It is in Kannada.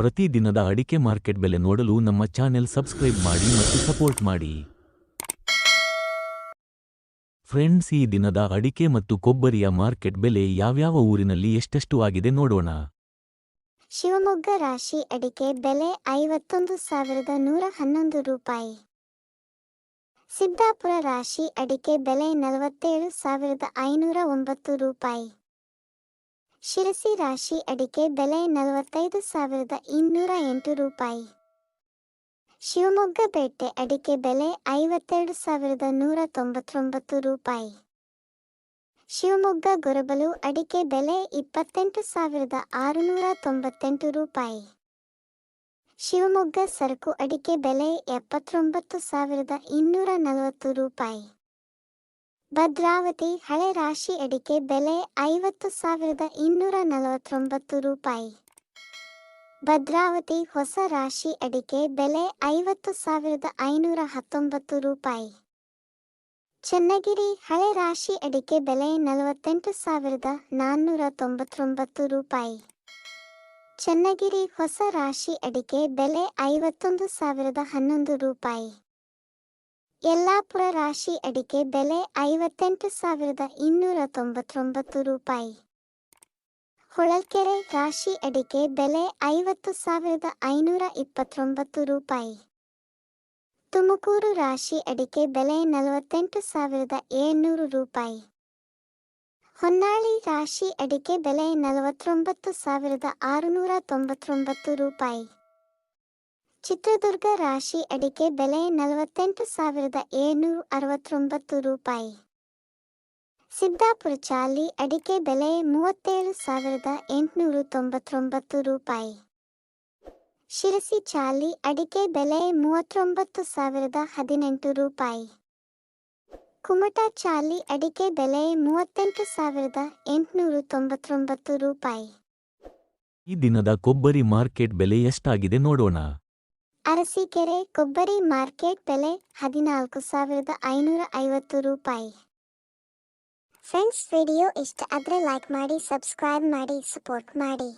ಪ್ರತಿದಿನದ ಅಡಿಕೆ ಮಾರ್ಕೆಟ್ ಬೆಲೆ ನೋಡಲು ನಮ್ಮ ಚಾನೆಲ್ ಸಬ್ಸ್ಕ್ರೈಬ್ ಮಾಡಿ ಮತ್ತು ಸಪೋರ್ಟ್ ಮಾಡಿ. ಫ್ರೆಂಡ್ಸ್, ಈ ದಿನದ ಅಡಿಕೆ ಮತ್ತು ಕೊಬ್ಬರಿಯ ಮಾರ್ಕೆಟ್ ಬೆಲೆ ಯಾವ್ಯಾವ ಊರಿನಲ್ಲಿ ಎಷ್ಟೆಷ್ಟು ಆಗಿದೆ ನೋಡೋಣ. ಶಿವಮೊಗ್ಗ ರಾಶಿ ಅಡಿಕೆ ಬೆಲೆ ಐವತ್ತೊಂದು ಸಾವಿರದ ನೂರ ಹನ್ನೊಂದು ರೂಪಾಯಿ. ಸಿದ್ದಾಪುರ ರಾಶಿ ಅಡಿಕೆ ಬೆಲೆ ನಲವತ್ತೇಳು ಸಾವಿರದ ಐನೂರ ಒಂಬತ್ತು ರೂಪಾಯಿ. ಶಿರಸಿ ರಾಶಿ ಅಡಿಕೆ ಬೆಲೆ ನಲವತ್ತೈದು ಸಾವಿರದ ಇನ್ನೂರ ಎಂಟು ರೂಪಾಯಿ. ಶಿವಮೊಗ್ಗ ಪೇಟೆ ಅಡಿಕೆ ಬೆಲೆ ಐವತ್ತೆರಡು ಸಾವಿರದ ನೂರ ತೊಂಬತ್ತೊಂಬತ್ತು ರೂಪಾಯಿ. ಶಿವಮೊಗ್ಗ ಗೊರಬಲು ಅಡಿಕೆ ಬೆಲೆ ಇಪ್ಪತ್ತೆಂಟು ಸಾವಿರದ ಆರುನೂರ ತೊಂಬತ್ತೆಂಟು ರೂಪಾಯಿ. ಶಿವಮೊಗ್ಗ ಸರಕು ಅಡಿಕೆ ಬೆಲೆ ಎಪ್ಪತ್ತೊಂಬತ್ತು ಸಾವಿರದ ಇನ್ನೂರ ನಲವತ್ತು ರೂಪಾಯಿ. ಭದ್ರಾವತಿ ಹಳೆ ರಾಶಿ ಅಡಿಕೆ ಬೆಲೆ ಐವತ್ತು ಸಾವಿರದ ಇನ್ನೂರ ನಲವತ್ತೊಂಬತ್ತು ರೂಪಾಯಿ. ಭದ್ರಾವತಿ ಹೊಸ ರಾಶಿ ಅಡಿಕೆ ಬೆಲೆ ಐವತ್ತು ಸಾವಿರದ ಐನೂರ ಹತ್ತೊಂಬತ್ತು ರೂಪಾಯಿ. ಚನ್ನಗಿರಿ ಹಳೆ ರಾಶಿ ಅಡಿಕೆ ಬೆಲೆ ನಲವತ್ತೆಂಟು ಸಾವಿರದ ನಾನ್ನೂರ ತೊಂಬತ್ತೊಂಬತ್ತು ರೂಪಾಯಿ. ಚನ್ನಗಿರಿ ಹೊಸ ರಾಶಿ ಅಡಿಕೆ ಬೆಲೆ ಐವತ್ತೊಂದು ಸಾವಿರದ ಹನ್ನೊಂದು ರೂಪಾಯಿ. ಯಲ್ಲಾಪುರ ರಾಶಿ ಅಡಿಕೆ ಬೆಲೆ ಐವತ್ತೆಂಟು ಸಾವಿರದ ಇನ್ನೂರ ತೊಂಬತ್ತೊಂಬತ್ತು ರೂಪಾಯಿ. ಹೊಳಲ್ಕೆರೆ ರಾಶಿ ಅಡಿಕೆ ಬೆಲೆ ಐವತ್ತು ಸಾವಿರದ ಐನೂರ ಇಪ್ಪತ್ತೊಂಬತ್ತು ರೂಪಾಯಿ. ತುಮಕೂರು ರಾಶಿ ಅಡಿಕೆ ಬೆಲೆ ನಲವತ್ತೆಂಟು ಸಾವಿರದ ಏಳ್ನೂರು ರೂಪಾಯಿ. ಹೊನ್ನಾಳಿ ರಾಶಿ ಅಡಿಕೆ ಬೆಲೆ ನಲವತ್ತೊಂಬತ್ತು ಸಾವಿರದ ಆರುನೂರ ತೊಂಬತ್ತೊಂಬತ್ತು ರೂಪಾಯಿ. ಚಿತ್ರದುರ್ಗ ರಾಶಿ ಅಡಿಕೆ ಬೆಲೆ ನಲವತ್ತೆಂಟು ಸಾವಿರದ ಏಳ್ನೂರ ಅರವತ್ತೊಂಬತ್ತು ರೂಪಾಯಿ. ಸಿದ್ದಾಪುರ ಚಾಲಿ ಅಡಿಕೆ ಬೆಲೆ ಮೂವತ್ತೇಳು ಸಾವಿರದ ಎಂಟುನೂರ ತೊಂಬತ್ತೊಂಬತ್ತು ರೂಪಾಯಿ. ಶಿರಸಿ ಚಾಲಿ ಅಡಿಕೆ ಬೆಲೆ ಮೂವತ್ತೊಂಬತ್ತು ಸಾವಿರದ ಹದಿನೆಂಟು ರೂಪಾಯಿ. ಕುಮಟಾ ಚಾಲಿ ಅಡಿಕೆ ಬೆಲೆ ಮೂವತ್ತೆಂಟು ಸಾವಿರದ ಎಂಟುನೂರ ತೊಂಬತ್ತೊಂಬತ್ತು ರೂಪಾಯಿ. ಈ ದಿನದ ಕೊಬ್ಬರಿ ಮಾರ್ಕೆಟ್ ಬೆಲೆ ಎಷ್ಟಾಗಿದೆ ನೋಡೋಣ. ಅರಸೀಕೆರೆ ಕೊಬ್ಬರಿ ಮಾರ್ಕೆಟ್ ಬೆಲೆ ಹದಿನಾಲ್ಕು ಸಾವಿರದ ಐನೂರ ಐವತ್ತು ರೂಪಾಯಿ. ಫ್ರೆಂಡ್ಸ್, ವಿಡಿಯೋ ಇಷ್ಟ ಆದರೆ ಲೈಕ್ ಮಾಡಿ, ಸಬ್ಸ್ಕ್ರೈಬ್ ಮಾಡಿ, ಸಪೋರ್ಟ್ ಮಾಡಿ.